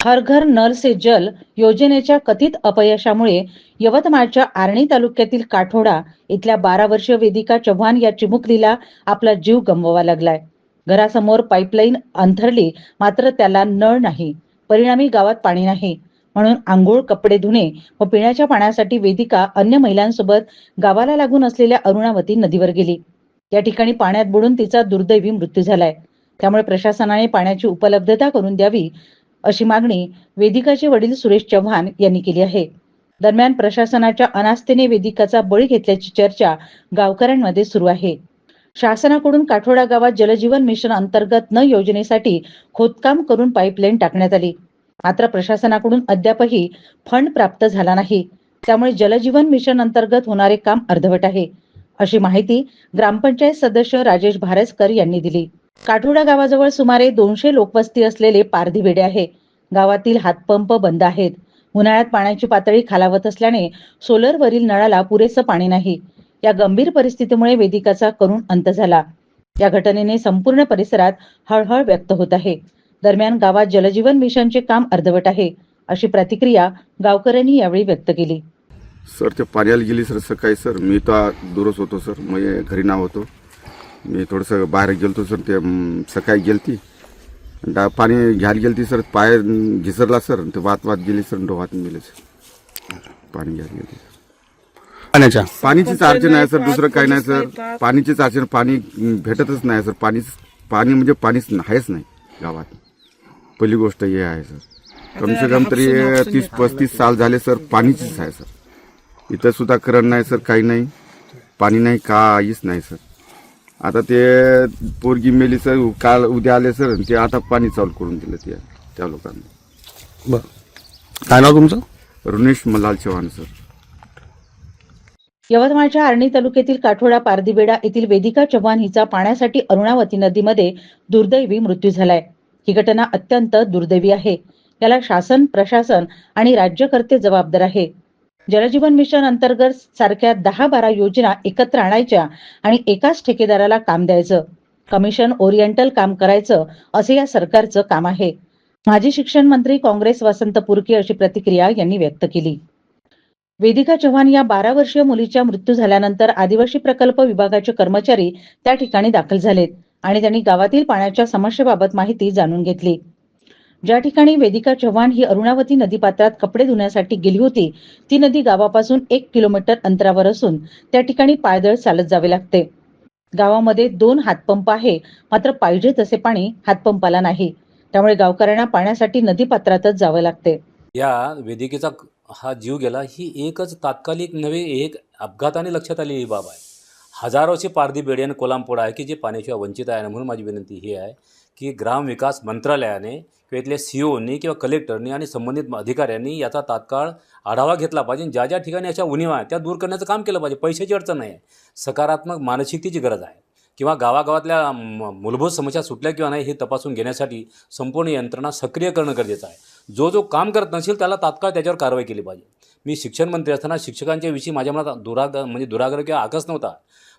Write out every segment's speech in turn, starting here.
हर घर नल से जल योजनेच्या कथित अपयशामुळे यवतमाळच्या आर्णी तालुक्यातील काठोडा इथल्या बारा वर्षीय वेदिका चव्हाण या चिमुकलीला आपला जीव गमवावा लागलाय. घरासमोर पाईपलाईन अंथरली मात्र त्याला नळ नाही. परिणामी गावात पाणी नाही. म्हणून आंघोळ कपडे धुणे व पिण्याच्या पाण्यासाठी वेदिका अन्य महिलांसोबत गावाला लागून असलेल्या अरुणावती नदीवर गेली. या ठिकाणी पाण्यात बुडून तिचा दुर्दैवी मृत्यू झालाय. त्यामुळे प्रशासनाने पाण्याची उपलब्धता करून द्यावी अशी मागणी वेदिकाचे वडील सुरेश चव्हाण यांनी केली आहे. दरम्यान प्रशासनाच्या अनास्थेने वेदिकाचा बळी घेतल्याची चर्चा गावकऱ्यांमध्ये सुरू आहे. शासनाकडून काठोडा गावात जलजीवन मिशन अंतर्गत न योजनेसाठी खोदकाम करून पाईपलाईन टाकण्यात आली. मात्र प्रशासनाकडून अद्यापही फंड प्राप्त झाला नाही. त्यामुळे जलजीवन मिशन अंतर्गत होणारे काम अर्धवट आहे. अशी माहिती ग्रामपंचायत सदस्य राजेश भारसकर यांनी दिली. काठोडा गावाजवळ सुमारे दोनशे लोकवस्ती असलेले पारधीबेडे आहे. गावातील हातपंप बंद आहेत. उन्हाळ्यात पाण्याची पातळी खालावत असल्याने सोलरवरील नळाला पुरेसं पाणी नाही. या गंभीर परिस्थितीमुळे वेदिकाचा करुण अंत झाला. या घटनेने संपूर्ण परिसरात हळहळ व्यक्त होत आहे. दरम्यान गावात जलजीवन मिशनचे काम अर्धवट आहे अशी प्रतिक्रिया गावकऱ्यांनी यावेळी व्यक्त केली. सर ते पाण्याला गेली सर सकाळी सर. मी तर दूरच होतो सर. मी घरी नाव होतो. मी थोडंसं बाहेर गेलतो सर ते सकाळी गेलती. डा पाणी घ्यायला गेलती सर पाय घिसरला सर ते वात वात गेली सर डोहात गेले सर. पाणी घ्यायला गेली पाण्याच्या? पाणीचीच अडचण आहे सर दुसरं काही नाही सर. पाणीचीच अडचण पाणी भेटतच नाही सर. पाणी पाणी म्हणजे पाणीच आहेच नाही. गावात. पहिली गोष्ट हे आहे सर. कमसे कम तरी तीस पस्तीस साल झाले सर पाणीचीच आहे सर. इथं सुद्धा करण नाही सर काही नाही. पाणी नाही काहीच नाही सर. आता ते पोरगी मेली सर काल उद्या आले सर ते आता पाणी चालू करून दिलं त्या त्या लोकांनी. बरं. काय नाव तुमचं? रुनेश मलाल चव्हाण सर. यवतमाळच्या आर्णी तालुक्यातील काठोडा पारदीबेडा येथील वेदिका चव्हाण हिचा पाण्यासाठी अरुणावती नदीमध्ये दुर्दैवी मृत्यू झालाय. ही घटना अत्यंत दुर्दैवी आहे. याला शासन प्रशासन आणि राज्यकर्ते जबाबदार आहे. जलजीवन मिशन अंतर्गत सारख्या दहा बारा योजना एकत्र आणायच्या आणि एकाच ठेकेदाराला काम द्यायचं. कमिशन ओरिएंटल काम करायचं असे या सरकारचं काम आहे. माजी शिक्षण मंत्री काँग्रेस वसंत पुरके अशी प्रतिक्रिया यांनी व्यक्त केली. वेदिका चव्हाण या बारा वर्षीय मुलीच्या मृत्यू झाल्यानंतर आदिवासी प्रकल्प विभागाचे कर्मचारी त्या ठिकाणी दाखल झालेत आणि त्यांनी गावातील पाण्याच्या समस्येबाबत माहिती जाणून घेतली. ज्या ठिकाणी वेदिका चव्हाण ही अरुणावती नदीपात्रात कपडे धुण्यासाठी गेली होती ती नदी गावापासून एक किलोमीटर अंतरावर असून त्या ठिकाणी पायदळ चालत जावे लागते. गावामध्ये दोन हातपंप आहे मात्र पाहिजे तसे पाणी हातपंपाला नाही. त्यामुळे गावकऱ्यांना पाण्यासाठी नदीपात्रातच जावे लागते. या वेदिकेचा हा जीव गेला ही एकच तात्कालिक नव्हे एक अपघाताने लक्षात आलेली बाब आहे. हजारोचे पारधी बेडी आणि कोलामपोड आहे की जे पाण्याशिवाय वंचित आहे. आणि म्हणून माझी विनंती ही आहे की ग्रामविकास मंत्रालयाने किंवा इथल्या सी ओनी किंवा कलेक्टरनी आणि संबंधित अधिकाऱ्यांनी याचा तात्काळ आढावा घेतला पाहिजे. ज्या ज्या ठिकाणी अशा उणीवा आहेत त्या दूर करण्याचं काम केलं पाहिजे. पैशाची अडचण नाही आहे. सकारात्मक मानसिकतेची गरज आहे. किंवा गावागावातल्या मूलभूत समस्या सुटल्या किंवा नाही हे तपासून घेण्यासाठी संपूर्ण यंत्रणा सक्रिय करणं गरजेचं आहे. जो जो काम करत नसेल त्याला तात्काळ त्याच्यावर कारवाई केली पाहिजे. मी शिक्षण मंत्री असताना शिक्षकांच्या विषयी माझ्या मनात दुराग म्हणजे दुराग्रह किंवा आकस नव्हता.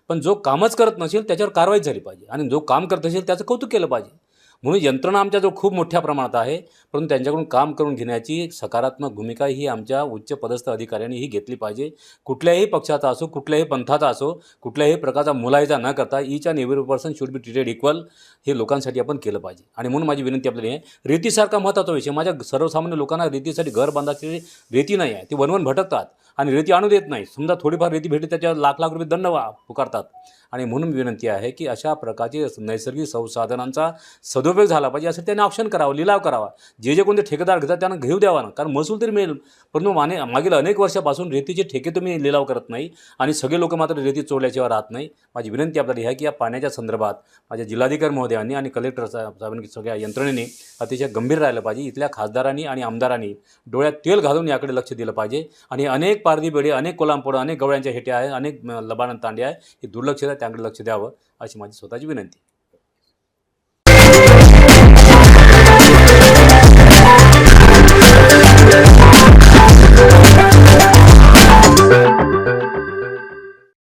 पण जो कामच करत नसेल त्याच्यावर कारवाई झाली पाहिजे. आणि जो काम करत असेल त्याचं कौतुक केलं पाहिजे. म्हणून यंत्रणा आमच्याजवळ खूप मोठ्या प्रमाणात आहे. परंतु त्यांच्याकडून काम करून घेण्याची सकारात्मक भूमिका ही आमच्या उच्च पदस्थ अधिकाऱ्यांनी ही घेतली पाहिजे. कुठल्याही पक्षाचा असो कुठल्याही पंथाचा असो कुठल्याही प्रकारचा मुलायचा न करता each and every person should be treated equal हे लोकांसाठी आपण केलं पाहिजे. आणि म्हणून माझी विनंती आपल्याला आहे रेतीसारखा महत्त्वाचा विषय. माझ्या सर्वसामान्य लोकांना रेतीसाठी घर बांधायची रेती नाही आहे. ती वनवन भटकतात. आणि रेती आणू देत नाही. समजा थोडीफार रेती भेटली त्याच्यावर लाख लाख रुपये दंड वा- पुकारतात. आणि म्हणून विनंती आहे की अशा प्रकारचे नैसर्गिक संसाधनांचा सदुपयोग झाला पाहिजे यासाठी त्यांनी ऑप्शन करावं लिलाव करावा. जे जे कोणते ठेकेदार घेतात त्यांना घेऊ द्यावा ना. कारण महसूल तरी मिळेल. परंतु माने मागील अनेक वर्षापासून रेतीचे ठेके तुम्ही लिलाव करत नाही आणि सगळे लोक मात्र रेती चोरल्याशिवाय राहत नाही. माझी विनंती आपल्याला ही आहे की या पाण्याच्या संदर्भात माझ्या जिल्हाधिकारी महोदयांनी आणि कलेक्टर साहेबांनी सगळ्या यंत्रणेने अतिशय गंभीर राहिलं पाहिजे. इथल्या खासदारांनी आणि आमदारांनी डोळ्यात तेल घालून याकडे लक्ष दिलं पाहिजे. आणि अनेक पारदी बेडी अनेक कोलांपोडं अनेक गवळ्यांच्या हेट्या आहे अनेक लबाण तांडे आहे. हे दुर्लक्ष आहे त्याकडे लक्ष द्यावं अशी माझी स्वतःची विनंती.